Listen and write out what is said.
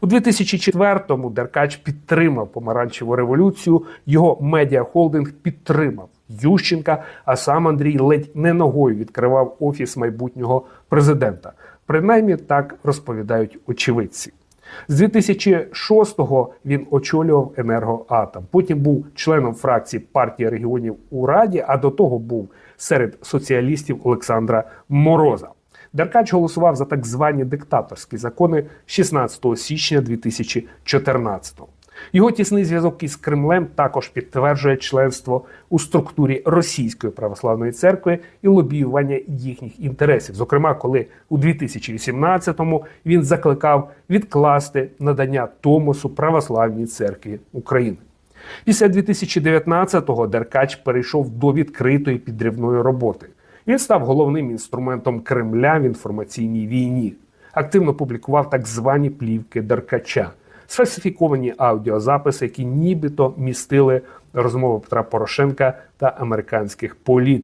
У 2004-му Деркач підтримав помаранчеву революцію. Його медіахолдинг підтримав Ющенка. А сам Андрій ледь не ногою відкривав офіс майбутнього президента. Принаймні так розповідають очевидці. З 2006-го він очолював енергоатом. Потім був членом фракції партії регіонів у Раді, а до того був серед соціалістів Олександра Мороза. Деркач голосував за так звані диктаторські закони 16 січня 2014-го. Його тісний зв'язок із Кремлем також підтверджує членство у структурі Російської православної церкви і лобіювання їхніх інтересів. Зокрема, коли у 2018-му він закликав відкласти надання Томосу православній церкві України. Після 2019-го Деркач перейшов до відкритої підривної роботи. Він став головним інструментом Кремля в інформаційній війні. Активно публікував так звані плівки Деркача, сфальсифіковані аудіозаписи, які нібито містили розмови Петра Порошенка та американських політиків.